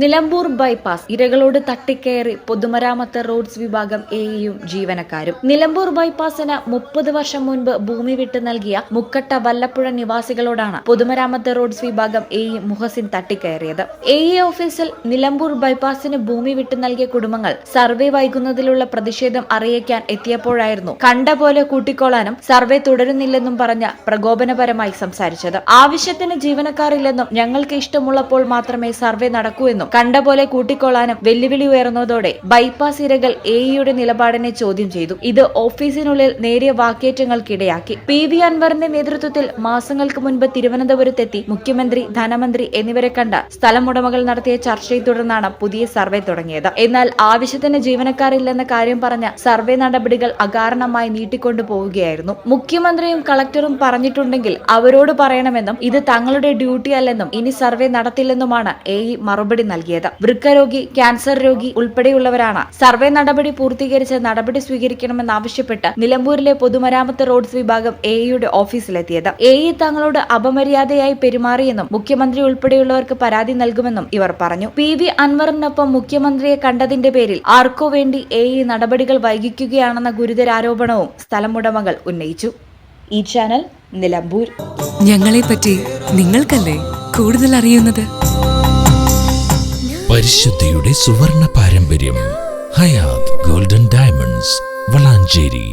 Nilambur bypass ഇരകളോട് തട്ടിക്കയറി പൊതുമരാമത്ത് roads വിഭാഗം എയും ജീവനക്കാരും. നിലമ്പൂർ ബൈപ്പാസിന് മുപ്പത് വർഷം മുൻപ് ഭൂമി വിട്ടു നൽകിയ മുക്കട്ട വല്ലപ്പുഴ നിവാസികളോടാണ് പൊതുമരാമത്ത് റോഡ്സ് വിഭാഗം എയും മുഹസിൻ തട്ടിക്കയറിയത് എ ഓഫീസിൽ നിലമ്പൂർ ബൈപ്പാസിന് ഭൂമി വിട്ടു നൽകിയ കുടുംബങ്ങൾ സർവേ വൈകുന്നതിലുള്ള പ്രതിഷേധം അറിയിക്കാൻ എത്തിയപ്പോഴായിരുന്നു കണ്ട പോലെ കൂട്ടിക്കോളാനും സർവേ തുടരുന്നില്ലെന്നും പറഞ്ഞ പ്രകോപനപരമായി സംസാരിച്ചത്. ആവശ്യത്തിന് ജീവനക്കാരില്ലെന്നും ഞങ്ങൾക്ക് ഇഷ്ടമുള്ളപ്പോൾ മാത്രമേ സർവേ നടക്കൂ എന്നും കണ്ട പോലെ കൂട്ടിക്കൊള്ളാനും വെല്ലുവിളി ഉയർന്നതോടെ ബൈപ്പാസ് ഇരകൾ എഇയുടെ നിലപാടിനെ ചോദ്യം ചെയ്തു. ഇത് ഓഫീസിനുള്ളിൽ നേരിയ വാക്കേറ്റങ്ങൾക്കിടയാക്കി. പി വി അൻവറിന്റെ നേതൃത്വത്തിൽ മാസങ്ങൾക്ക് മുൻപ് തിരുവനന്തപുരത്തെത്തി മുഖ്യമന്ത്രി ധനമന്ത്രി എന്നിവരെ കണ്ട സ്ഥലമുടമകൾ നടത്തിയ ചർച്ചയെ തുടർന്നാണ് പുതിയ സർവേ തുടങ്ങിയത്. എന്നാൽ ആവശ്യത്തിന് ജീവനക്കാരില്ലെന്ന കാര്യം പറഞ്ഞ സർവേ നടപടികൾ അകാരണമായി നീട്ടിക്കൊണ്ടു പോവുകയായിരുന്നു. മുഖ്യമന്ത്രിയും കളക്ടറും പറഞ്ഞിട്ടുണ്ടെങ്കിൽ അവരോട് പറയണമെന്നും ഇത് തങ്ങളുടെ ഡ്യൂട്ടി അല്ലെന്നും ഇനി സർവേ നടത്തില്ലെന്നുമാണ് എ ഇ മറുപടി നൽകിയത്. വൃക്കരോഗി ക്യാൻസർ രോഗി ഉൾപ്പെടെയുള്ളവരാണ് സർവേ നടപടി പൂർത്തീകരിച്ച് നടപടി സ്വീകരിക്കണമെന്നാവശ്യപ്പെട്ട് നിലമ്പൂരിലെ പൊതുമരാമത്ത് റോഡ്സ് വിഭാഗം എ ഇയുടെ ഓഫീസിലെത്തിയത്. എ ഇ തങ്ങളോട് അപമര്യാദയായി പെരുമാറിയെന്നും മുഖ്യമന്ത്രി ഉൾപ്പെടെയുള്ളവർക്ക് പരാതി നൽകുമെന്നും ഇവർ പറഞ്ഞു. പി വി അൻവറിനൊപ്പം മുഖ്യമന്ത്രിയെ കണ്ടതിന്റെ പേരിൽ ആർക്കോ വേണ്ടി എ ഇ നടപടികൾ വൈകിക്കുകയാണെന്ന ഗുരുതരാരോപണവും സ്ഥലമുടമകൾ ഉന്നയിച്ചു. ഈ ചാനൽ നിലമ്പൂർ. ഞങ്ങളെപ്പറ്റി നിങ്ങൾക്കല്ലേ കൂടുതൽ അറിയുന്നത്? പരിശുദ്ധിയുടെ സുവർണ പാരമ്പര്യം ഹയാത് ഗോൾഡൻ ഡയമണ്ട്സ് വളാഞ്ചേരി.